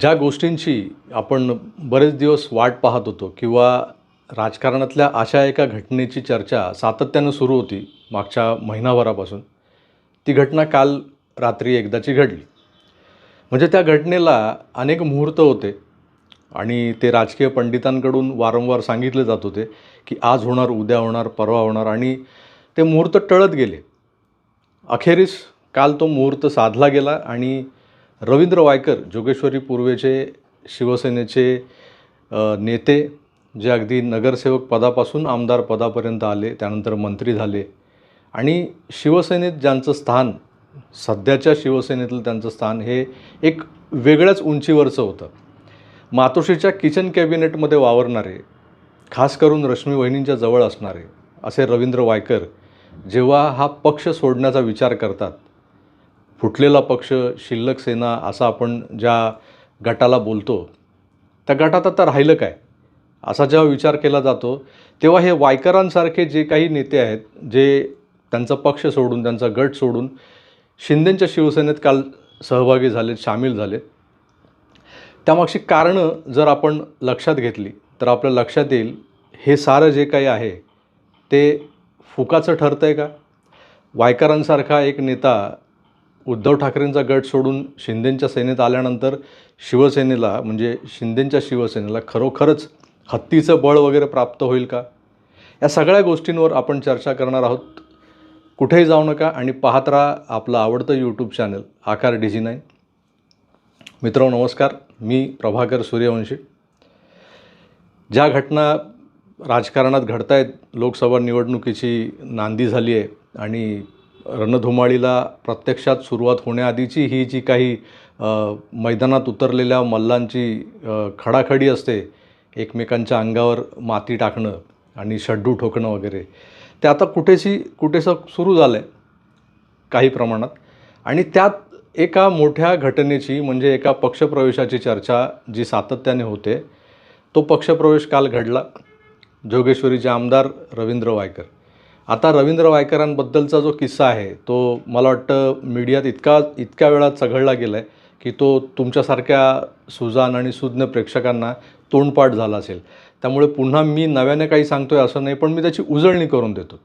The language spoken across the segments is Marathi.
ज्या गोष्टींची आपण बरेच दिवस वाट पाहत होतो किंवा राजकारणातल्या अशा एका घटनेची चर्चा सातत्यानं सुरू होती मागच्या महिनाभरापासून ती घटना काल रात्री एकदाची घडली. म्हणजे त्या घटनेला अनेक मुहूर्त होते आणि ते राजकीय पंडितांकडून वारंवार सांगितले जात होते की आज होणार उद्या होणार परवा होणार आणि ते मुहूर्त टळत गेले. अखेरीस काल तो मुहूर्त साधला गेला आणि रवींद्र वायकर जोगेश्वरी पूर्वेचे शिवसेनेचे नेते जे अगदी नगरसेवक पदापासून आमदार पदापर्यंत आले त्यानंतर मंत्री झाले. आणि शिवसेनेत ज्यांचं स्थान सध्याच्या शिवसेनेतलं त्यांचं स्थान हे एक वेगळ्याच उंचीवरचं होतं. मातोश्रीच्या किचन कॅबिनेटमध्ये वावरणारे खास करून रश्मी वहिनींच्या जवळ असणारे असे रवींद्र वायकर जेव्हा हा पक्ष सोडण्याचा विचार करतात फुटलेला पक्ष शिल्लक सेना असा आपण ज्या गटाला बोलतो त्या गटात आता राहिलं काय? असा जेव्हा विचार केला जातो तेव्हा हे वायकरांसारखे जे काही नेते आहेत जे त्यांचा पक्ष सोडून त्यांचा गट सोडून शिंदेंच्या शिवसेनेत काल सहभागी झालेत सामील झालेत त्यामागची कारणं जर आपण लक्षात घेतली तर आपल्या लक्षात येईल हे सारं जे काही आहे ते फुकाचं ठरतं आहे का? वायकरांसारखा एक नेता उद्धव ठाकरेंचा गट सोडून शिंदेंच्या सेनेत आल्यानंतर शिवसेनेला म्हणजे शिंदेंच्या शिवसेनेला खरोखरच हत्तीचं बळ वगैरे प्राप्त होईल का? या सगळ्या गोष्टींवर आपण चर्चा करणार आहोत. कुठेही जाऊ नका आणि पाहत राहा आपलं आवडतं यूट्यूब चॅनल आकार डिझी नाईन मित्रांनो नमस्कार. मी प्रभाकर सूर्यवंशी. ज्या घटना राजकारणात घडत आहेत लोकसभा निवडणुकीची नांदी झाली आहे आणि रणधुमाळीला प्रत्यक्षात सुरुवात होण्याआधीची ही जी काही मैदानात उतरलेल्या मल्लांची खडाखडी असते एकमेकांच्या अंगावर माती टाकणं आणि शड्डू ठोकणं वगैरे ते आता कुठेशी कुठेसं सुरू झालं आहे काही प्रमाणात. आणि त्यात एका मोठ्या घटनेची म्हणजे एका पक्षप्रवेशाची चर्चा जी सातत्याने होते तो पक्षप्रवेश काल घडला. जोगेश्वरीचे आमदार रवींद्र वायकर. आता रवींद्र वायकरांबद्दलचा जो किस्सा आहे तो मला वाटतं मीडियात इतका इतक्या वेळात चघळला गेला आहे की तो तुमच्यासारख्या सुजान आणि सुज्ञ प्रेक्षकांना तोंडपाठ झाला असेल. त्यामुळे पुन्हा मी नव्याने काही सांगतोय असं नाही पण मी त्याची उजळणी करून देतो.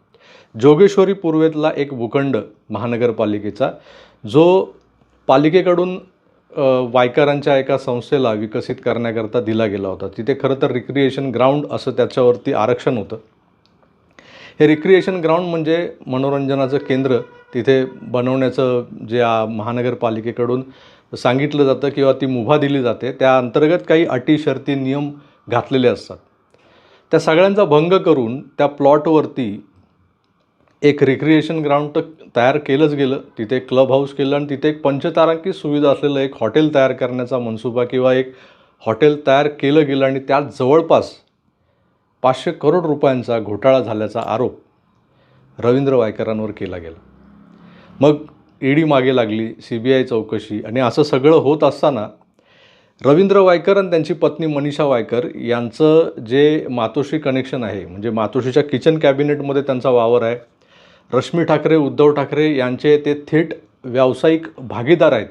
जोगेश्वरी पूर्वेतला एक भूखंड महानगरपालिकेचा जो पालिकेकडून वायकरांच्या एका संस्थेला विकसित करण्याकरता दिला गेला होता. तिथे खरं तर रिक्रिएशन ग्राउंड असं त्याच्यावरती आरक्षण होतं. हे रिक्रिएशन ग्राउंड म्हणजे मनोरंजनाचं केंद्र. तिथे बनवण्याचं जे महानगरपालिकेकडून सांगितलं जातं किंवा ती मुभा दिली जाते त्या अंतर्गत काही अटी शर्ती नियम घातलेले असतात. त्या सगळ्यांचा भंग करून त्या प्लॉटवरती एक रिक्रिएशन ग्राउंड तर तयार केलंच गेलं. तिथे एक क्लब हाऊस केलं आणि तिथे एक पंचतारांकित सुविधा असलेलं एक हॉटेल तयार करण्याचा मनसुबा किंवा एक हॉटेल तयार केलं गेलं आणि त्यात जवळपास पाचशे करोड रुपयांचा घोटाळा झाल्याचा आरोप रवींद्र वायकरांवर केला गेला. मग ईडी मागे लागली सी बी आय चौकशी आणि असं सगळं होत असताना रवींद्र वायकर आणि त्यांची पत्नी मनीषा वायकर यांचं जे मातोश्री कनेक्शन आहे म्हणजे मातोश्रीच्या किचन कॅबिनेटमध्ये त्यांचा वावर आहे रश्मी ठाकरे उद्धव ठाकरे यांचे ते थेट व्यावसायिक भागीदार आहेत.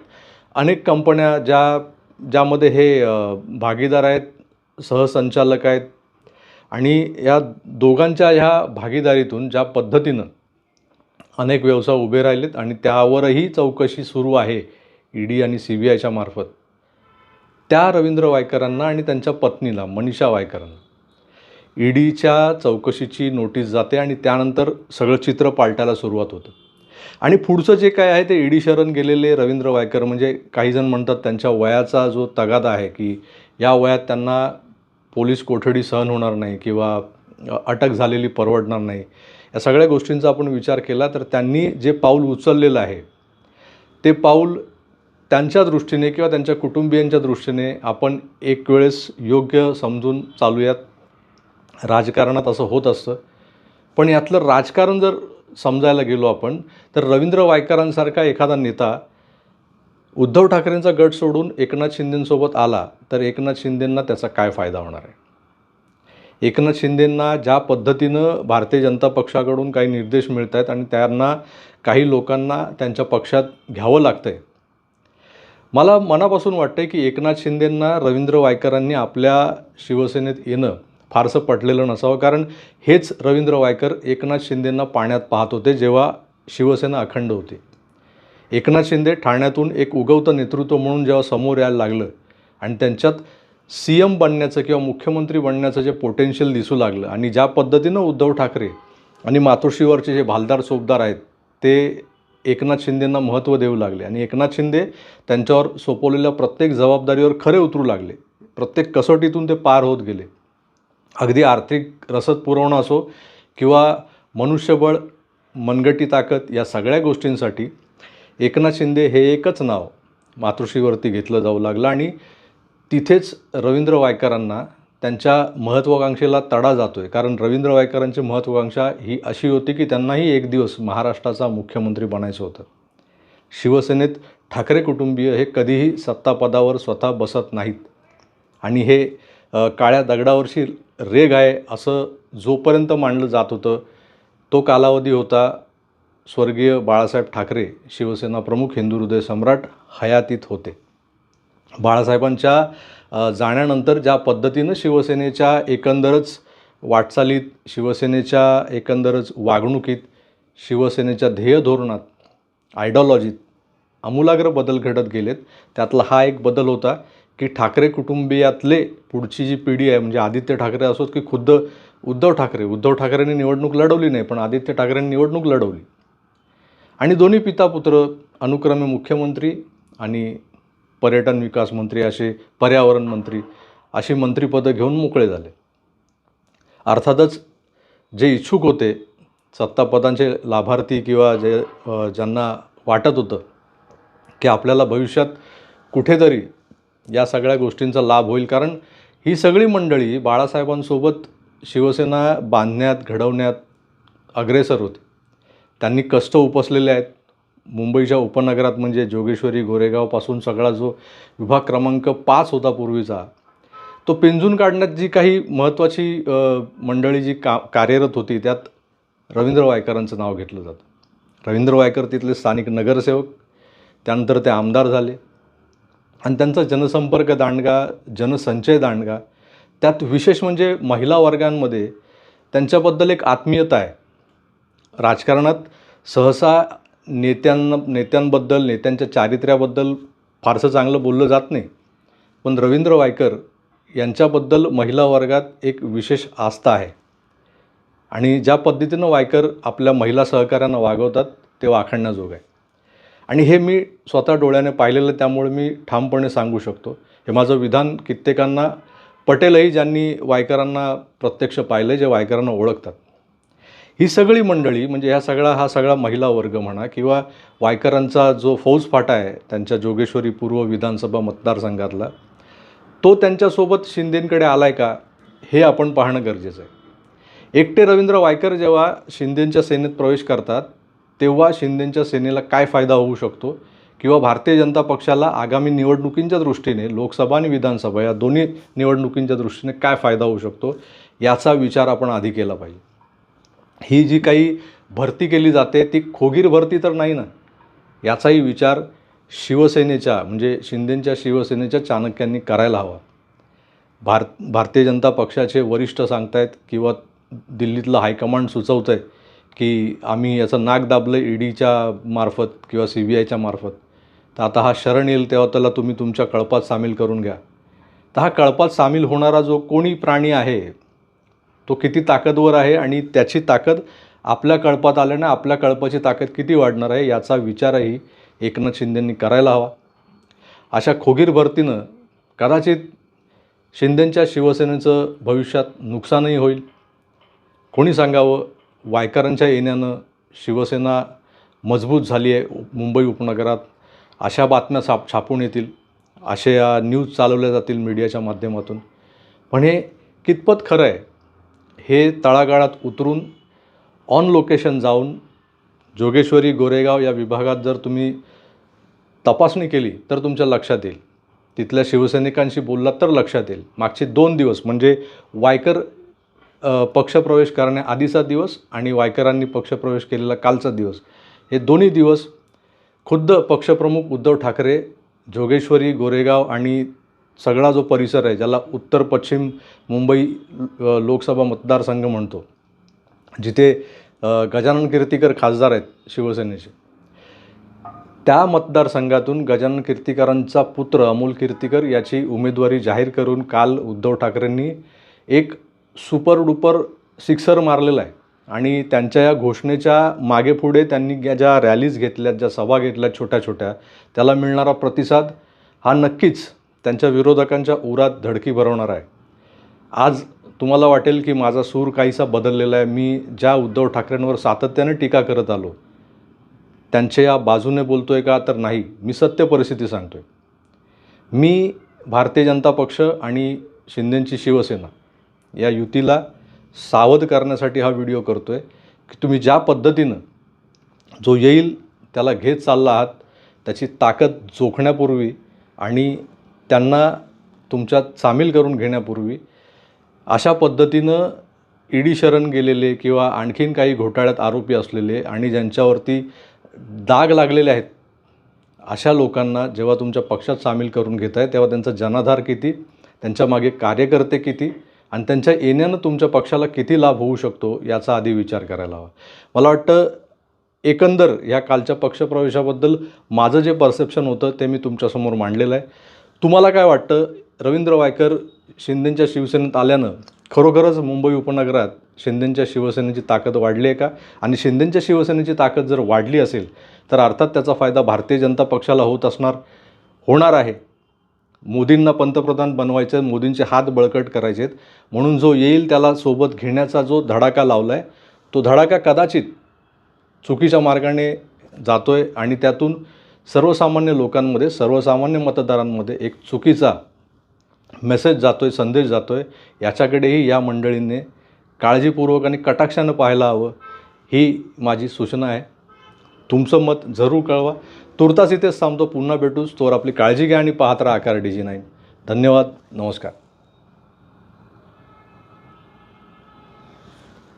अनेक कंपन्या ज्या ज्यामध्ये हे भागीदार आहेत सहसंचालक आहेत आणि या दोघांच्या ह्या भागीदारीतून ज्या पद्धतीनं अनेक व्यवसाय उभे राहिलेत आणि त्यावरही चौकशी सुरू आहे ईडी आणि सी बी आयच्या मार्फत त्या रवींद्र वायकरांना आणि त्यांच्या पत्नीला मनीषा वायकरांना. ईडीच्या चौकशीची नोटीस जाते आणि त्यानंतर सगळं चित्र पालटायला सुरुवात होतं. आणि पुढचं जे काय आहे ते ईडी शरण गेलेले रवींद्र वायकर म्हणजे काहीजण म्हणतात त्यांच्या वयाचा जो तगादा आहे की या वयात त्यांना पोलीस कोठडी सहन होणार नाही किंवा अटक झालेली परवडणार नाही या सगळ्या गोष्टींचा आपण विचार केला तर त्यांनी जे पाऊल उचललेलं आहे ते पाऊल त्यांच्या दृष्टीने किंवा त्यांच्या कुटुंबियांच्या दृष्टीने आपण एक वेळेस योग्य समजून चालूयात. राजकारणात असं होत असतं. पण यातलं राजकारण जर समजायला गेलो आपण तर रवींद्र वायकरांसारखा एखादा नेता उद्धव ठाकरेंचा गट सोडून एकनाथ शिंदेंसोबत आला तर एकनाथ शिंदेंना त्याचा काय फायदा होणार आहे? एकनाथ शिंदेंना ज्या पद्धतीनं भारतीय जनता पक्षाकडून काही निर्देश मिळत आहेत आणि त्यांना काही लोकांना त्यांच्या पक्षात घ्यावं लागतं आहे मला मनापासून वाटतं की एकनाथ शिंदेंना रवींद्र वायकरांनी आपल्या शिवसेनेत येणं फारसं पटलेलं नसावं कारण हेच रवींद्र वायकर एकनाथ शिंदेंना पाण्यात पाहत होते जेव्हा शिवसेना अखंड होती. एकनाथ शिंदे ठाण्यातून एक उगवतं नेतृत्व म्हणून जेव्हा समोर यायला लागलं आणि त्यांच्यात सी एम बनण्याचं किंवा मुख्यमंत्री बनण्याचं जे पोटेन्शियल दिसू लागलं आणि ज्या पद्धतीनं उद्धव ठाकरे आणि मातोश्रीवरचे जे भालदार सोबदार आहेत ते एकनाथ शिंदेंना महत्त्व देऊ लागले. आणि एकनाथ शिंदे त्यांच्यावर सोपवलेल्या प्रत्येक जबाबदारीवर खरे उतरू लागले. प्रत्येक कसोटीतून ते पार होत गेले. अगदी आर्थिक रसद पुरवणं असो किंवा मनुष्यबळ मनगटी ताकद या सगळ्या गोष्टींसाठी एकनाथ शिंदे हे एकच नाव मातृश्रीवरती घेतलं जाऊ लागलं आणि तिथेच रवींद्र वायकरांना त्यांच्या महत्त्वाकांक्षेला तडा जातो आहे कारण रवींद्र वायकरांची महत्त्वाकांक्षा ही अशी होती की त्यांनाही एक दिवस महाराष्ट्राचा मुख्यमंत्री बनायचं होतं. शिवसेनेत ठाकरे कुटुंबीय हे कधीही सत्तापदावर स्वतः बसत नाहीत. आणि हे काळ्या दगडावरची रेग आहे असं जोपर्यंत मांडलं जात होतं तो कालावधी होता स्वर्गीय बाळासाहेब ठाकरे शिवसेना प्रमुख हिंदू हृदय सम्राट हयातीत होते. बाळासाहेबांच्या जाण्यानंतर ज्या पद्धतीनं शिवसेनेच्या एकंदरच वाटचालीत शिवसेनेच्या एकंदरच वागणुकीत शिवसेनेच्या ध्येय धोरणात आयडॉलॉजीत आमूलाग्र बदल घडत गेलेत त्यातला हा एक बदल होता की ठाकरे कुटुंबियातले पुढची जी पिढी आहे म्हणजे आदित्य ठाकरे असोत की खुद्द उद्धव ठाकरे. उद्धव ठाकरेंनी निवडणूक लढवली नाही पण आदित्य ठाकरेंनी निवडणूक लढवली. आणि दोन्ही पिता पुत्र अनुक्रमे मुख्यमंत्री आणि पर्यटन विकास मंत्री असे पर्यावरण मंत्री अशी मंत्रिपदं घेऊन मोकळे झाले. अर्थातच जे इच्छुक होते सत्तापदांचे लाभार्थी किंवा जे ज्यांना वाटत होतं की आपल्याला भविष्यात कुठेतरी या सगळ्या गोष्टींचा लाभ होईल कारण ही सगळी मंडळी बाळासाहेबांसोबत शिवसेना बांधण्यात घडवण्यात अग्रेसर होते. त्यांनी कष्ट उपसलेले आहेत. मुंबईच्या उपनगरात म्हणजे जोगेश्वरी गोरेगावपासून सगळा जो विभाग क्रमांक पाच होता पूर्वीचा तो पिंजून काढण्यात जी काही महत्त्वाची मंडळी जी का कार्यरत होती त्यात रवींद्र वायकरांचं नाव घेतलं जातं. रवींद्र वायकर तिथले स्थानिक नगरसेवक त्यानंतर ते आमदार झाले. आणि त्यांचा जनसंपर्क दांडगा जनसंचय दांडगा त्यात विशेष म्हणजे महिला वर्गांमध्ये त्यांच्याबद्दल एक आत्मीयता आहे. राजकारणात सहसा नेत्यांना नेत्यांबद्दल नेत्यांच्या चारित्र्याबद्दल फारसं चांगलं बोललं जात नाही. पण रवींद्र वायकर यांच्याबद्दल महिला वर्गात एक विशेष आस्था आहे. आणि ज्या पद्धतीनं वायकर आपल्या महिला सहकाऱ्यांना वागवतात ते वाखाणण्याजोग आहे. आणि हे मी स्वतः डोळ्याने पाहिलेलं त्यामुळे मी ठामपणे सांगू शकतो. हे माझं विधान कित्येकांना पटेलही ज्यांनी वायकरांना प्रत्यक्ष पाहिलं जे वायकरांना ओळखतात. ही सगळी मंडळी म्हणजे ह्या सगळा हा सगळा महिला वर्ग म्हणा किंवा वायकरांचा जो फौजफाटा आहे त्यांच्या जोगेश्वरी पूर्व विधानसभा मतदारसंघातला तो त्यांच्यासोबत शिंदेंकडे आला आहे का हे आपण पाहणं गरजेचं आहे. एकटे रवींद्र वायकर जेव्हा शिंदेंच्या सेनेत प्रवेश करतात तेव्हा शिंदेंच्या सेनेला काय फायदा होऊ शकतो किंवा भारतीय जनता पक्षाला आगामी निवडणुकींच्या दृष्टीने लोकसभा आणि विधानसभा या दोन्ही निवडणुकींच्या दृष्टीने काय फायदा होऊ शकतो याचा विचार आपण आधी केला पाहिजे. ही जी काही भरती केली जाते ती खोगीर भरती तर नाही ना? याचाही विचार शिवसेनेच्या म्हणजे शिंदेंच्या शिवसेनेच्या चाणक्यांनी करायला हवा. भार भारतीय जनता पक्षाचे वरिष्ठ सांगतायत किंवा दिल्लीतलं हायकमांड सुचवतं आहे की आम्ही याचं नाक दाबलं ईडीच्या मार्फत किंवा सी बी आयच्या मार्फत. तर आता हा शरण येईल तेव्हा त्याला तुम्ही तुमच्या कळपात सामील करून घ्या. तर हा कळपात सामील होणारा जो कोणी प्राणी आहे तो किती ताकदवर आहे आणि त्याची ताकद आपल्या कळपात आल्याने आपल्या कळपाची ताकद किती वाढणार आहे याचा विचारही एकनाथ शिंदेंनी करायला हवा. अशा खोगीर भरतीनं कदाचित शिंदेंच्या शिवसेनेचं भविष्यात नुकसानही होईल. कोणी सांगावं? वायकरांच्या येण्यानं शिवसेना मजबूत झाली आहे मुंबई उपनगरात अशा बातम्या छाप छापून येतील. अशा न्यूज चालवल्या जातील मीडियाच्या माध्यमातून. पण हे कितपत खरं आहे हे तळागाळात उतरून ऑन लोकेशन जाऊन जोगेश्वरी गोरेगाव या विभागात जर तुम्ही तपासणी केली तर तुमच्या लक्षात येईल. तिथल्या शिवसैनिकांशी बोललात तर लक्षात येईल. मागचे दोन दिवस म्हणजे वायकर पक्षप्रवेश करण्याआधीचा दिवस आणि वायकरांनी पक्षप्रवेश केलेला कालचा दिवस हे दोन्ही दिवस खुद्द पक्षप्रमुख उद्धव ठाकरे जोगेश्वरी गोरेगाव आणि सगळा जो परिसर आहे ज्याला उत्तर पश्चिम मुंबई लोकसभा मतदारसंघ म्हणतो जिथे गजानन कीर्तीकर खासदार आहेत शिवसेनेचे त्या मतदारसंघातून गजानन कीर्तिकरांचा पुत्र अमोल कीर्तिकर याची उमेदवारी जाहीर करून काल उद्धव ठाकरेंनी एक सुपर डुपर सिक्सर मारलेला आहे. आणि त्यांच्या या घोषणेच्या मागेपुढे त्यांनी ज्या रॅलीज घेतल्यात ज्या सभा घेतल्या छोट्या छोट्या त्याला मिळणारा प्रतिसाद हा नक्कीच त्यांच्या विरोधकांच्या उरात धडकी भरवणार आहे. आज तुम्हाला वाटेल की माझा सूर काहीसा बदललेला आहे. मी ज्या उद्धव ठाकरेंवर सातत्याने टीका करत आलो त्यांच्या या बाजूने बोलतो आहे का तर नाही मी सत्य परिस्थिती सांगतो आहे मी भारतीय जनता पक्ष आणि शिंदेंची शिवसेना या युतीला सावध करण्यासाठी हा व्हिडिओ करतो आहे की तुम्ही ज्या पद्धतीनं जो येईल त्याला घेत चालला आहात त्याची ताकद जोखण्यापूर्वी आणि त्यांना तुमच्यात सामील करून घेण्यापूर्वी अशा पद्धतीनं ईडी शरण गेलेले किंवा आणखीन काही घोटाळ्यात आरोपी असलेले आणि ज्यांच्यावरती दाग लागलेले आहेत अशा लोकांना जेव्हा तुमच्या पक्षात सामील करून घेत आहे तेव्हा त्यांचा जनाधार किती त्यांच्या मागे कार्यकर्ते किती आणि त्यांच्या येण्यानं तुमच्या पक्षाला किती लाभ होऊ शकतो याचा आधी विचार करायला हवा. मला वाटतं एकंदर ह्या कालच्या पक्षप्रवेशाबद्दल माझं जे परसेप्शन होतं ते मी तुमच्यासमोर मांडलेलं आहे. तुम्हाला काय वाटतं? रवींद्र वायकर शिंदेंच्या शिवसेनेत आल्यानं खरोखरच मुंबई उपनगरात शिंदेंच्या शिवसेनेची ताकद वाढली आहे का? आणि शिंदेंच्या शिवसेनेची ताकद जर वाढली असेल तर अर्थात त्याचा फायदा भारतीय जनता पक्षाला होत असणार होणार आहे. मोदींना पंतप्रधान बनवायचं आहे मोदींचे हात बळकट करायचे आहेत म्हणून जो येईल त्याला सोबत घेण्याचा जो धडाका लावला आहे तो धडाका कदाचित चुकीच्या मार्गाने जातो आहे आणि त्यातून सर्वसामान्य लोकांमध्ये सर्वसामान्य मतदारांमध्ये एक चुकीचा मेसेज जातो आहे संदेश जातो आहे याच्याकडेही या मंडळींनी काळजीपूर्वक आणि कटाक्षानं पाहायला हवं ही माझी सूचना आहे. तुमचं मत जरूर कळवा. तुर्तास इथेच थांबतो. पुन्हा भेटूच. तोवर आपली काळजी घ्या आणि पाहत राहा आकार डी जी नाईन धन्यवाद. नमस्कार.